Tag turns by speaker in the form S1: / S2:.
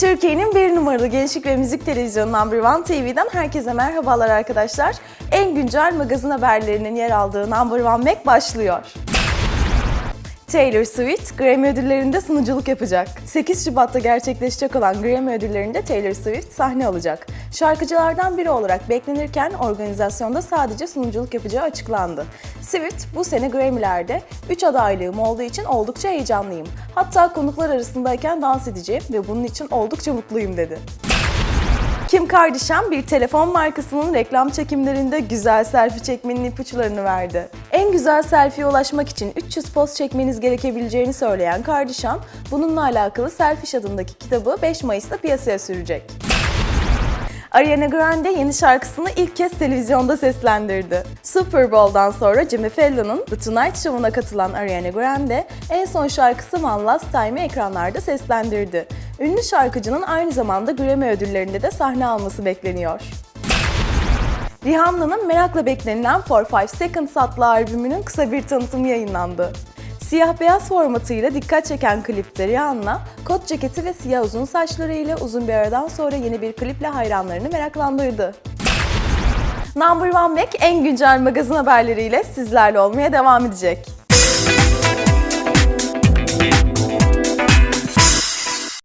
S1: Türkiye'nin bir numaralı gençlik ve müzik televizyonu Number One TV'den herkese merhabalar arkadaşlar. En güncel magazin haberlerinin yer aldığı Number One Mac başlıyor. Taylor Swift Grammy ödüllerinde sunuculuk yapacak. 8 Şubat'ta gerçekleşecek olan Grammy ödüllerinde Taylor Swift sahne alacak. Şarkıcılardan biri olarak beklenirken organizasyonda sadece sunuculuk yapacağı açıklandı. Swift bu sene Grammy'lerde 3 adaylığım olduğu için oldukça heyecanlıyım. Hatta konuklar arasındayken dans edeceğim ve bunun için oldukça mutluyum dedi. Kim Kardashian bir telefon markasının reklam çekimlerinde güzel selfie çekmenin ipuçlarını verdi. En güzel selfie'ye ulaşmak için 300 poz çekmeniz gerekebileceğini söyleyen Kardashian, bununla alakalı Selfish adındaki kitabı 5 Mayıs'ta piyasaya sürecek. Ariana Grande yeni şarkısını ilk kez televizyonda seslendirdi. Super Bowl'dan sonra Jimmy Fallon'un The Tonight Show'una katılan Ariana Grande, en son şarkısı One Last Time'ı ekranlarda seslendirdi. Ünlü şarkıcının aynı zamanda Grammy ödüllerinde de sahne alması bekleniyor. Rihanna'nın merakla beklenilen For Five Seconds adlı albümünün kısa bir tanıtımı yayınlandı. Siyah beyaz formatıyla dikkat çeken klipte Rihanna, kot ceketi ve siyah uzun saçlarıyla uzun bir aradan sonra yeni bir kliple hayranlarını meraklandırdı. Number One Mac en güncel magazin haberleriyle sizlerle olmaya devam edecek.